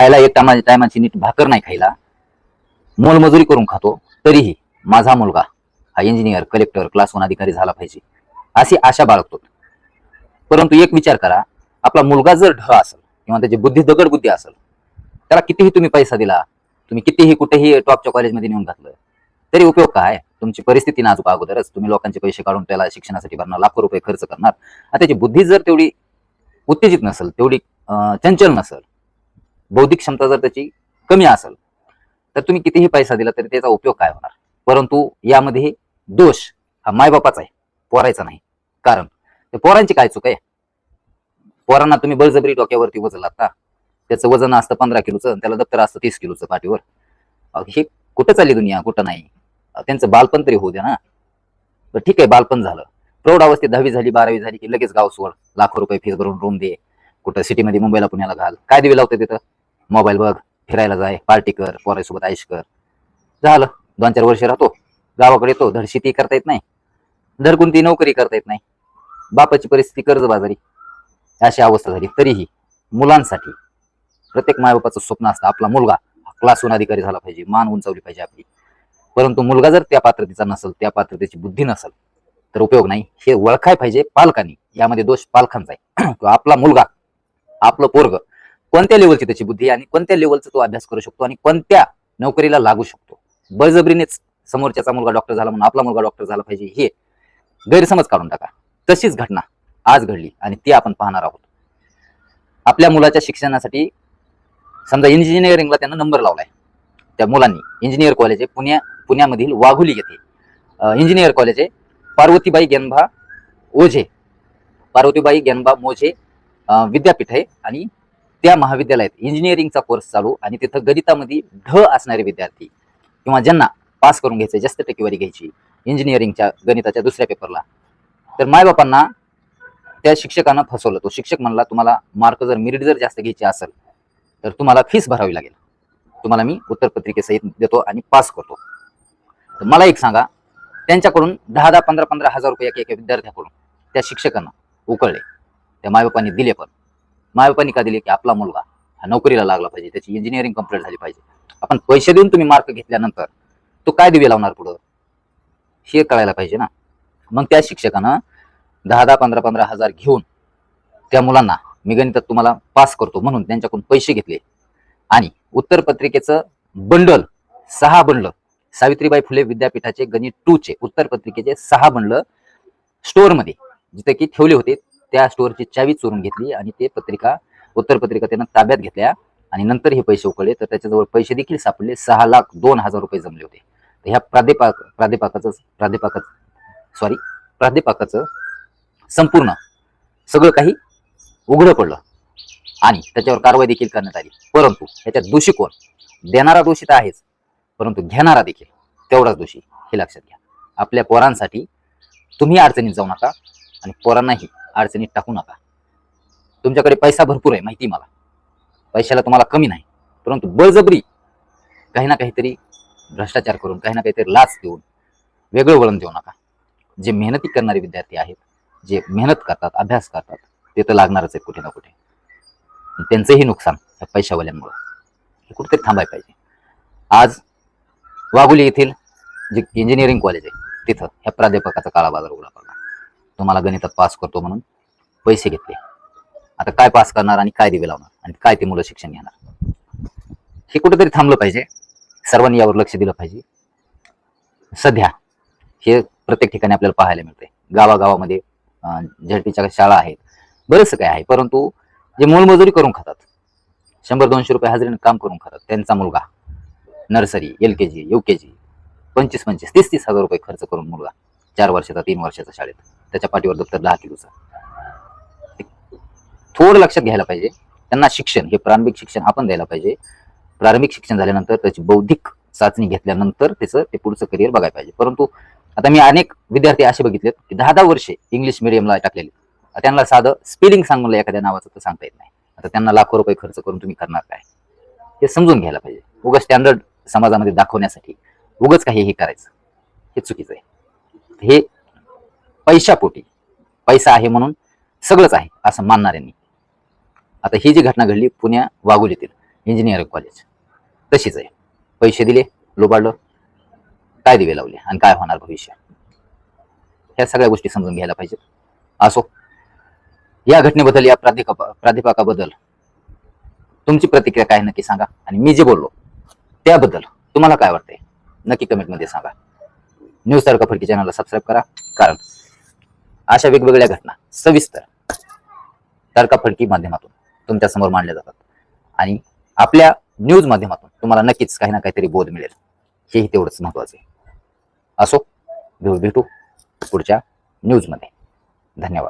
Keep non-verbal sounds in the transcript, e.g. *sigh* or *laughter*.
खायला एक टायमा टायमाची नीट भाकर नाही खायला. मोलमजुरी करून खातो तरीही माझा मुलगा हा इंजिनियर कलेक्टर क्लास वन अधिकारी झाला पाहिजे अशी आशा बाळगतो. परंतु एक विचार करा आपला मुलगा जर ढ असेल किंवा त्याची बुद्धी दगड बुद्धी असेल त्याला कितीही तुम्ही पैसा दिला तुम्ही कितीही कुठेही टॉपच्या कॉलेजमध्ये नेऊन घातलं तरी उपयोग काय? तुमची परिस्थिती नाजूक अगोदरच. तुम्ही लोकांचे पैसे काढून त्याला शिक्षणासाठी भरणार लाखो रुपये खर्च करणार. त्याची बुद्धी जर तेवढी उत्तेजित नसेल तेवढी चंचल नसेल बौद्धिक क्षमता जर त्याची कमी असेल तर तुम्ही कितीही पैसा दिला तरी त्याचा उपयोग काय होणार? परंतु यामध्ये दोष हा मायबापाचा आहे पोरायचा नाही. कारण ते पोरांची काय चूक आहे? पोरांना तुम्ही बळजबरी डोक्यावरती वजलात लागता त्याचं वजन असतं पंधरा किलोचं आणि त्याला दप्तर असतं तीस किलोचं पाठीवर. हे कुठं चालली दुनिया? कुठं नाही? त्यांचं बालपण तरी होऊ द्या ना. तर ठीक आहे बालपण झालं. प्रौढ अवस्थेत दहावी झाली बारावी झाली की लगेच गाव सोड. लाखो रुपये फीस भरून रूम दे. कुठं सिटीमध्ये मुंबईला पुण्याला घाल. काय देवी लावते तिथं? मोबाईल बघ फिरायला जाय पार्टी कर पोरासोबत आयुष कर. झालं दोन चार वर्ष राहतो. गावाकडे येतो धड शेती करता येत नाही. धड कोणती नोकरी करता येत नाही. बापाची परिस्थिती कर्जबाजारी. अशी अवस्था झाली तरीही मुलांसाठी. प्रत्येक मायबापाचं स्वप्न असतं आपला मुलगा क्लास अधिकारी झाला पाहिजे मान उंचावली पाहिजे आपली. परंतु मुलगा जर त्या पात्रतेचा नसेल त्या पात्रतेची बुद्धी नसेल तर उपयोग नाही. हे ओळखाय पाहिजे पालकांनी. यामध्ये दोष पालकांचा आहे. *clears throat* तो आपला मुलगा आपलं पोरग कोणत्या लेवलची त्याची बुद्धी आहे आणि कोणत्या लेवलचा तो अभ्यास करू शकतो आणि कोणत्या नोकरीला लागू शकतो? बळजबरीनेच समोरच्याचा मुलगा डॉक्टर झाला म्हणून आपला मुलगा डॉक्टर झाला पाहिजे हे गैरसमज काढून टाका. तशीच घटना आज घडली आणि ती आपण पाहणार आहोत. आपल्या मुलाच्या शिक्षणासाठी समजा इंजिनिअरिंगला त्यांना नंबर लावलाय. त्या मुलांनी इंजिनियर कॉलेज आहे पुण्या पुण्यामधील वाघुली येथे इंजिनियर कॉलेज आहे पार्वतीबाई गेनभा ओझे पार्वतीबाई गेनबा मोझे विद्यापीठ आहे आणि त्या महाविद्यालयात इंजिनिअरिंगचा कोर्स चालू आणि तिथं गणितामध्ये ढ असणारे विद्यार्थी किंवा ज्यांना पास करून घ्यायचे जास्त टक्केवारी घ्यायची इंजिनिअरिंगच्या गणिताच्या दुसऱ्या पेपरला तर मायबापांना त्या शिक्षकानं फसवलं. तो शिक्षक म्हणला तुम्हाला मार्क जर मेरिट जर जास्त घ्यायचे असेल तर तुम्हाला फीस भरावी लागेल. तुम्हाला मी उत्तरपत्रिकेसहित देतो आणि पास करतो. तर मला एक सांगा त्यांच्याकडून दहा दहा पंधरा पंधरा हजार रुपये एका एका विद्यार्थ्याकडून त्या शिक्षकांना उकळले. त्या मायबापांनी दिले पण. मायबापांनी का दिले की आपला मुलगा हा नोकरीला लागला पाहिजे त्याची इंजिनिअरिंग कंप्लीट झाली पाहिजे. आपण पैसे देऊन तुम्ही मार्क घेतल्यानंतर तो काय दिवे लावणार पुढं? हे कळायला पाहिजे ना. मग त्या शिक्षकानं दहा दहा पंधरा पंधरा हजार घेऊन त्या मुलांना मी गणितात तुम्हाला पास करतो म्हणून त्यांच्याकडून पैसे घेतले. आणि उत्तरपत्रिकेचं बंडल सहा बंडल सावित्रीबाई फुले विद्यापीठाचे गणित टू चे उत्तरपत्रिकेचे सहा बंडल स्टोअरमध्ये जिथे की ठेवले होते त्या स्टोअरची चावी चोरून घेतली आणि ते पत्रिका उत्तर पत्रिका त्यानं ताब्यात घेतल्या आणि नंतर हे पैसे उकळले. तर त्याच्याजवळ पैसे देखील सापडले. सहा लाख दोन हजार रुपये जमले होते. तर ह्या प्राध्यापक प्राध्यापकाचं प्राध्यापकाचं सॉरी प्राध्यापकाचं संपूर्ण सगळं काही उघडं पडलं. आणि त्याच्यावर कारवाई देखील करण्यात आली. परंतु याच्यात दोषी कोण? देणारा दोषी तर आहेच. परंतु घेणारा देखील. तेवढाच दोषी. हे लक्षात घ्या. आपल्या पोरांसाठी तुम्ही अडचणीत जाऊ नका आणि पोरांनाही अडचणीत टाकू नका. तुमच्याकडे पैसा भरपूर आहे माहिती मला. पैशाला तुम्हाला कमी नाही परंतु बळजबरी काही ना काहीतरी भ्रष्टाचार करून काही ना काहीतरी लाच देऊन वेगळं वळण देऊ नका. जे मेहनती करणारे विद्यार्थी आहेत जे मेहनत करतात अभ्यास करतात ते तर लागणारच आहे कुठे ना कुठे. त्यांचंही नुकसान या पैशावाल्यांमुळं. हे कुठेतरी थांबायला पाहिजे. आज वाघोली येथील जे इंजिनिअरिंग कॉलेज आहे तिथं ह्या प्राध्यापकाचा काळा बाजार उघडा पडला. तुम्हाला गणितात पास करतो म्हणून पैसे घेतले. आता काय पास करणार आणि काय दिवे लावणार? आणि काय ते मुलं शिक्षण घेणार? हे कुठेतरी थांबलं पाहिजे. सर्वांनी यावर लक्ष दिलं पाहिजे. सध्या हे प्रत्येक ठिकाणी आपल्याला पाहायला मिळते गावागावामध्ये अं, झडपीच्या शाळा आहेत. बरंचसं काय आहे परंतु जे मोलमजुरी करून खातात शंभर दोनशे रुपये हजेरीने काम करून खातात त्यांचा मुलगा nursery L K G U K G पंचवीस पंचवीस तीस तीस हजार रुपये खर्च करून मुलगा चार वर्षाचा तीन वर्षाचा शाळेत. त्याच्या पाठीवर दप्तर दहा किलोचा. थोडं लक्षात घ्यायला पाहिजे. त्यांना शिक्षण हे प्रारंभिक शिक्षण आपण द्यायला पाहिजे. प्रारंभिक शिक्षण झाल्यानंतर त्याची बौद्धिक चाचणी घेतल्यानंतर त्याचं ते पुढचं करिअर बघायला पाहिजे. परंतु आता मी अनेक विद्यार्थी असे बघितलेत की दहा दहा वर्षे इंग्लिश मिडियमला टाकलेले. त्यांना साधं स्पेलिंग सांगून एखाद्या नावाचं तर सांगता येत नाही. आता त्यांना लाखो रुपये खर्च करून तुम्ही करणार काय? हे समजून घ्यायला पाहिजे. उगाच स्टँडर्ड समाजामध्ये दाखवण्यासाठी उगाच काही हे करायचं. हे चुकीचं आहे. हे पैशापोटी. पैसा आहे म्हणून सगळंच आहे असं मानणाऱ्यांनी आता ही जी घटना घडली पुण्या वाघोलीतील इंजिनिअरिंग कॉलेज तशीच आहे. पैसे दिले लोबाडलं काय दिवे लावले आणि काय होणार भविष्य ह्या सगळ्या गोष्टी समजून घ्यायला पाहिजेत असो या घटनेबद्दल या प्राध्यापका प्राध्यापकाबद्दल तुमची प्रतिक्रिया काय नक्की सांगा आणि मी जे बोललो त्याबद्दल तुम्हाला काय वाटतंय? नक्की कमेंटमध्ये सांगा. न्यूज तारका फडकी चॅनलला सबस्क्राईब करा कारण अशा वेगवेगळ्या घटना सविस्तर तारका माध्यमातून तुमच्यासमोर मांडल्या जातात. आणि आपल्या न्यूज माध्यमातून तुम्हाला नक्कीच काही ना काहीतरी बोध मिळेल. हेही तेवढंच महत्वाचं आहे. असो भेटू भेटू पुढच्या न्यूजमध्ये धन्यवाद.